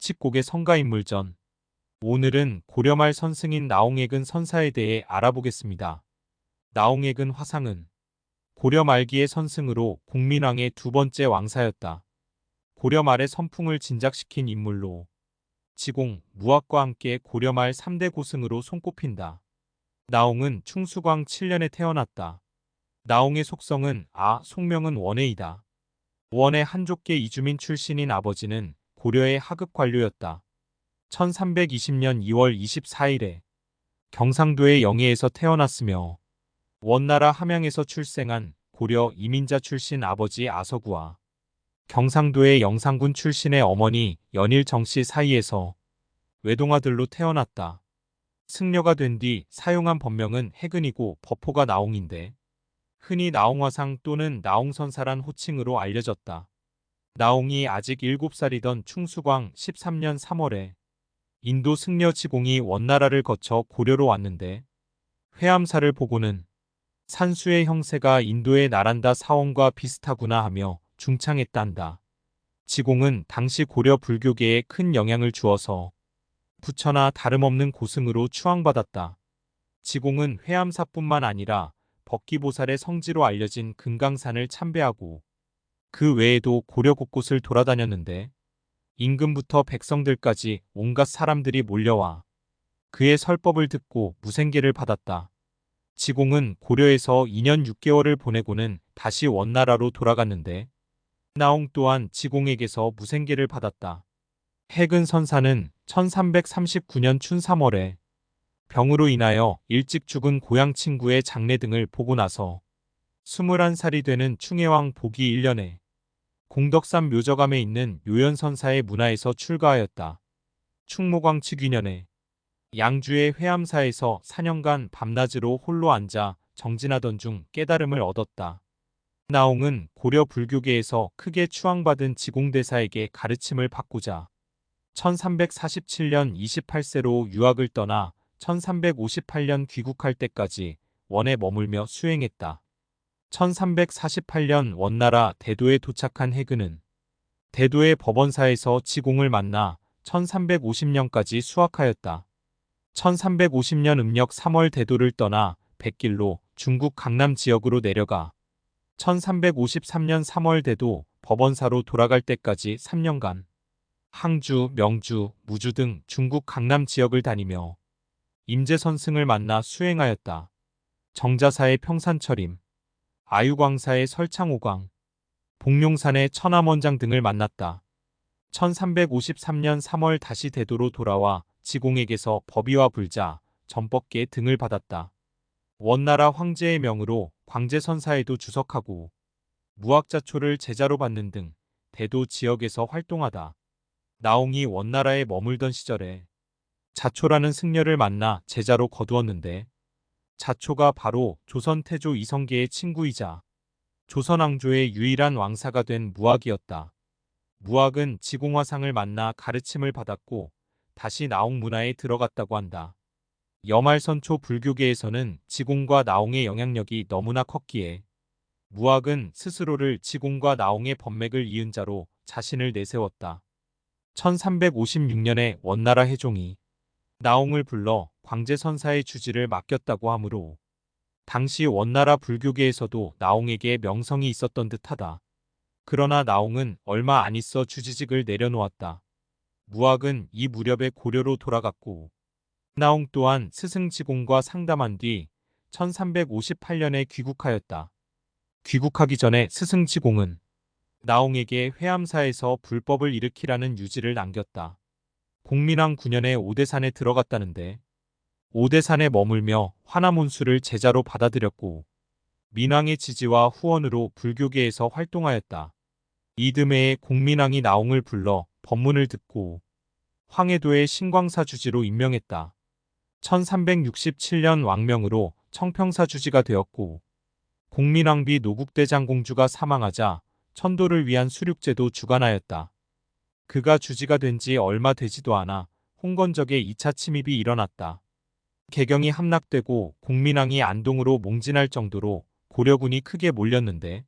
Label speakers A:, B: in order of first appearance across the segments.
A: 칙곡의 성가인물전 오늘은 고려말 선승인 나홍액은 선사에 대해 알아보겠습니다. 나홍액은 화상은 고려 말기의 선승으로 국민왕의 두 번째 왕사였다. 고려 말의 선풍을 진작시킨 인물로 지공, 무학과 함께 고려 말 3대 고승으로 손꼽힌다. 나홍은 충수광 7년에 태어났다. 나홍의 속성은 아, 속명은 원해이다. 원의 한족계 이주민 출신인 아버지는 고려의 하급 관료였다. 1320년 2월 24일에 경상도의 영해에서 태어났으며 원나라 함양에서 출생한 고려 이민자 출신 아버지 아서구와 경상도의 영상군 출신의 어머니 연일 정씨 사이에서 외동아들로 태어났다. 승려가 된 뒤 사용한 법명은 해근이고 버포가 나홍인데 흔히 나홍화상 또는 나홍선사란 호칭으로 알려졌다. 나홍이 아직 7살이던 충수광 13년 3월에 인도 승려 지공이 원나라를 거쳐 고려로 왔는데 회암사를 보고는 산수의 형세가 인도의 나란다 사원과 비슷하구나 하며 중창했단다. 지공은 당시 고려 불교계에 큰 영향을 주어서 부처나 다름없는 고승으로 추앙받았다. 지공은 회암사뿐만 아니라 법기보살의 성지로 알려진 금강산을 참배하고 그 외에도 고려 곳곳을 돌아다녔는데 임금부터 백성들까지 온갖 사람들이 몰려와 그의 설법을 듣고 무생계를 받았다. 지공은 고려에서 2년 6개월을 보내고는 다시 원나라로 돌아갔는데 나홍 또한 지공에게서 무생계를 받았다. 해근 선사는 1339년 춘 3월에 병으로 인하여 일찍 죽은 고향 친구의 장례 등을 보고 나서 21살이 되는 충해왕 보기 1년에 공덕산 묘저감에 있는 요연선사의 문화에서 출가하였다. 충모광 치귀년에 양주의 회암사에서 4년간 밤낮으로 홀로 앉아 정진하던 중 깨달음을 얻었다. 나홍은 고려 불교계에서 크게 추앙받은 지공대사에게 가르침을 받고자 1347년 28세로 유학을 떠나 1358년 귀국할 때까지 원에 머물며 수행했다. 1348년 원나라 대도에 도착한 해근은 대도의 법원사에서 지공을 만나 1350년까지 수학하였다. 1350년 음력 3월 대도를 떠나 백길로 중국 강남 지역으로 내려가 1353년 3월 대도 법원사로 돌아갈 때까지 3년간 항주, 명주, 무주 등 중국 강남 지역을 다니며 임재선승을 만나 수행하였다. 정자사의 평산철임, 아유광사의 설창오광, 복룡산의 천암원장 등을 만났다. 1353년 3월 다시 대도로 돌아와 지공에게서 법위와 불자, 전법계 등을 받았다. 원나라 황제의 명으로 광제선사에도 주석하고 무학자초를 제자로 받는 등 대도 지역에서 활동하다. 나홍이 원나라에 머물던 시절에 자초라는 승려를 만나 제자로 거두었는데 자초가 바로 조선 태조 이성계의 친구이자 조선 왕조의 유일한 왕사가 된 무학이었다. 무학은 지공화상을 만나 가르침을 받았고 다시 나홍 문화에 들어갔다고 한다. 여말선초 불교계에서는 지공과 나홍의 영향력이 너무나 컸기에 무학은 스스로를 지공과 나홍의 법맥을 이은 자로 자신을 내세웠다. 1356년에 원나라 해종이 나홍을 불러 광제선사의 주지를 맡겼다고 하므로 당시 원나라 불교계에서도 나홍에게 명성이 있었던 듯하다. 그러나 나홍은 얼마 안 있어 주지직을 내려놓았다. 무학은 이 무렵에 고려로 돌아갔고 나홍 또한 스승 지공과 상담한 뒤 1358년에 귀국하였다. 귀국하기 전에 스승 지공은 나홍에게 회암사에서 불법을 일으키라는 유지를 남겼다. 공민왕 9년에 오대산에 들어갔다는데 오대산에 머물며 화나문수를 제자로 받아들였고 민왕의 지지와 후원으로 불교계에서 활동하였다. 이듬해에 공민왕이 나홍을 불러 법문을 듣고 황해도의 신광사 주지로 임명했다. 1367년 왕명으로 청평사 주지가 되었고 공민왕비 노국대장 공주가 사망하자 천도를 위한 수륙제도 주관하였다. 그가 주지가 된 지 얼마 되지도 않아 홍건적의 2차 침입이 일어났다. 개경이 함락되고 공민왕이 안동으로 몽진할 정도로 고려군이 크게 몰렸는데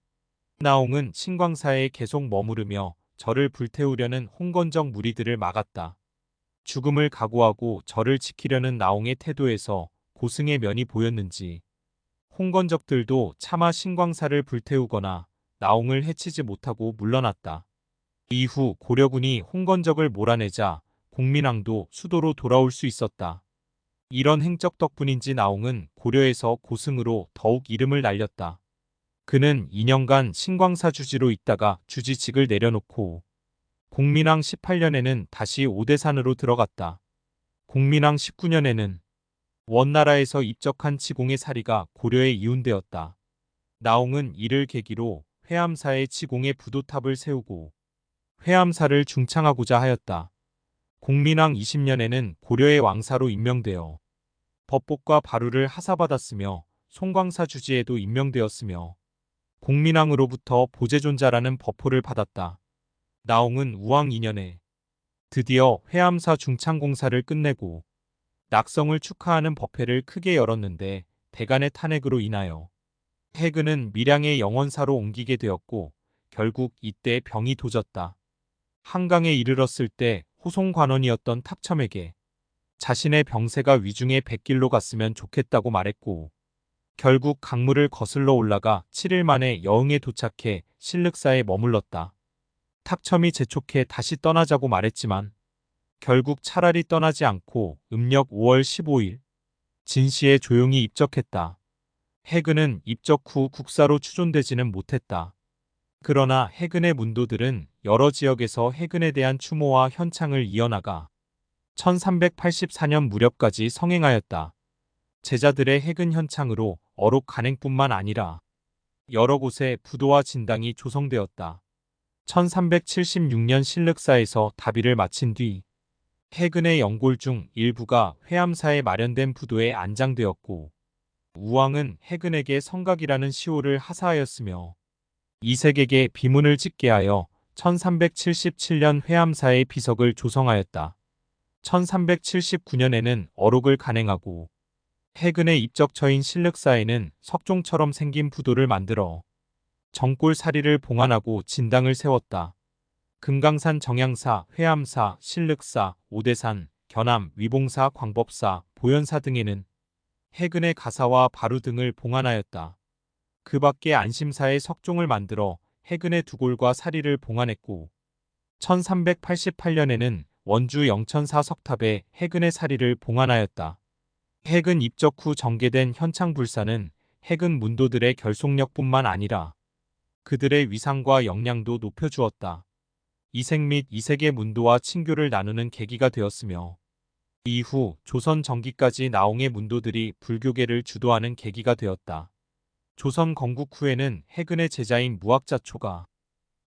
A: 나홍은 신광사에 계속 머무르며 저를 불태우려는 홍건적 무리들을 막았다. 죽음을 각오하고 저를 지키려는 나옹의 태도에서 고승의 면이 보였는지 홍건적들도 차마 신광사를 불태우거나 나옹을 해치지 못하고 물러났다. 이후 고려군이 홍건적을 몰아내자 공민왕도 수도로 돌아올 수 있었다. 이런 행적 덕분인지 나옹은 고려에서 고승으로 더욱 이름을 날렸다. 그는 2년간 신광사 주지로 있다가 주지직을 내려놓고 공민왕 18년에는 다시 오대산으로 들어갔다. 공민왕 19년에는 원나라에서 입적한 치공의 사리가 고려에 이운되었다. 나옹은 이를 계기로 회암사에 치공의 부도탑을 세우고 회암사를 중창하고자 하였다. 공민왕 20년에는 고려의 왕사로 임명되어 법복과 바루를 하사받았으며 송광사 주지에도 임명되었으며 공민왕으로부터 보제존자라는 법호를 받았다. 나옹은 우왕 2년에 드디어 회암사 중창공사를 끝내고 낙성을 축하하는 법회를 크게 열었는데 대간의 탄핵으로 인하여 해근은 밀양의 영원사로 옮기게 되었고 결국 이때 병이 도졌다. 한강에 이르렀을 때 호송 관원이었던 탁첨에게 자신의 병세가 위중에 백길로 갔으면 좋겠다고 말했고 결국 강물을 거슬러 올라가 7일 만에 여흥에 도착해 신륵사에 머물렀다. 탁첨이 재촉해 다시 떠나자고 말했지만 결국 차라리 떠나지 않고 음력 5월 15일 진시에 조용히 입적했다. 해근은 입적 후 국사로 추존되지는 못했다. 그러나 해근의 문도들은 여러 지역에서 해근에 대한 추모와 현창을 이어나가 1384년 무렵까지 성행하였다. 제자들의 해근 현창으로 어록 간행뿐만 아니라 여러 곳에 부도와 진당이 조성되었다. 1376년 신륵사에서 다비를 마친 뒤 해근의 연골 중 일부가 회암사에 마련된 부도에 안장되었고 우왕은 해근에게 성각이라는 시호를 하사하였으며 이색에게 비문을 찍게 하여 1377년 회암사의 비석을 조성하였다. 1379년에는 어록을 간행하고 해근의 입적처인 신륵사에는 석종처럼 생긴 부도를 만들어 정골사리를 봉안하고 진당을 세웠다. 금강산 정양사, 회암사, 신륵사, 오대산, 견암, 위봉사, 광법사, 보현사 등에는 해근의 가사와 바루 등을 봉안하였다. 그 밖에 안심사의 석종을 만들어 해근의 두골과 사리를 봉안했고 1388년에는 원주 영천사 석탑에 해근의 사리를 봉안하였다. 해근 입적 후 전개된 현창불사는 해근 문도들의 결속력뿐만 아니라 그들의 위상과 역량도 높여주었다. 이색 및 이색의 문도와 친교를 나누는 계기가 되었으며 이후 조선 전기까지 나옹의 문도들이 불교계를 주도하는 계기가 되었다. 조선 건국 후에는 해근의 제자인 무학자초가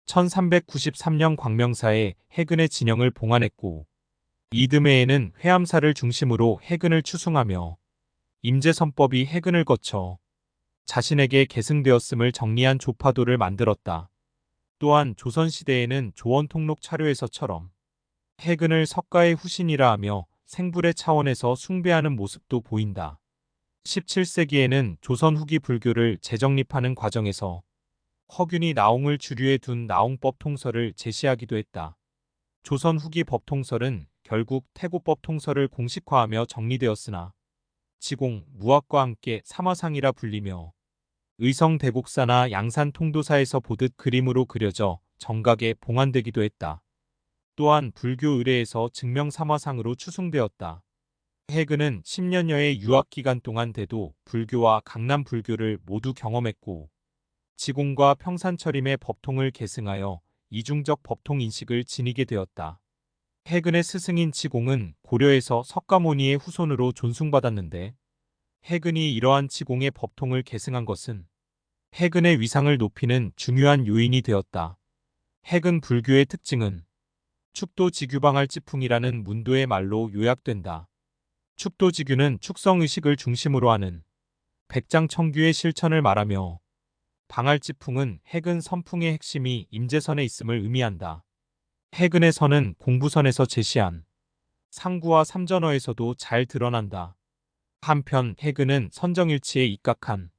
A: 1393년 광명사에 해근의 진영을 봉안했고 이듬해에는 회암사를 중심으로 해근을 추승하며 임제선법이 해근을 거쳐 자신에게 계승되었음을 정리한 조파도를 만들었다. 또한 조선시대에는 조원통록 차료에서처럼 해근을 석가의 후신이라 하며 생불의 차원에서 숭배하는 모습도 보인다. 17세기에는 조선 후기 불교를 재정립하는 과정에서 허균이 나옹을 주류에 둔 나옹법 통설을 제시하기도 했다. 조선 후기 법 통설은 결국 태고법 통설을 공식화하며 정리되었으나 지공, 무학과 함께 삼화상이라 불리며 의성 대곡사나 양산 통도사에서 보듯 그림으로 그려져 정각에 봉안되기도 했다. 또한 불교 의례에서 증명 삼화상으로 추승되었다. 해근은 10년여의 유학 기간 동안 대도 불교와 강남 불교를 모두 경험했고 지공과 평산철임의 법통을 계승하여 이중적 법통 인식을 지니게 되었다. 해근의 스승인 지공은 고려에서 석가모니의 후손으로 존숭받았는데 해근이 이러한 지공의 법통을 계승한 것은 해근의 위상을 높이는 중요한 요인이 되었다. 해근 불교의 특징은 축도 지규방할 지풍이라는 문도의 말로 요약된다. 축도지규는 축성의식을 중심으로 하는 백장청규의 실천을 말하며 방할지풍은 해근 선풍의 핵심이 임재선에 있음을 의미한다. 해근의 선은 공부선에서 제시한 상구와 삼전어에서도 잘 드러난다. 한편 해근은 선정일치에 입각한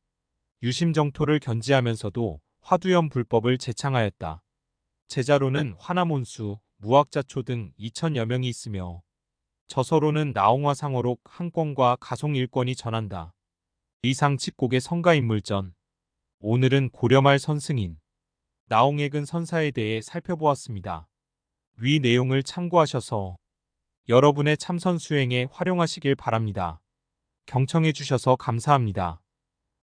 A: 유심정토를 견지하면서도 화두염 불법을 제창하였다. 제자로는 화남온수, 무학자초 등 2천여 명이 있으며 저서로는 나홍화상어록 한 권과 가송 1권이 전한다. 이상 칩곡의 성가인물전 오늘은 고려말 선승인 나홍액은 선사에 대해 살펴보았습니다. 위 내용을 참고하셔서 여러분의 참선 수행에 활용하시길 바랍니다. 경청해 주셔서 감사합니다.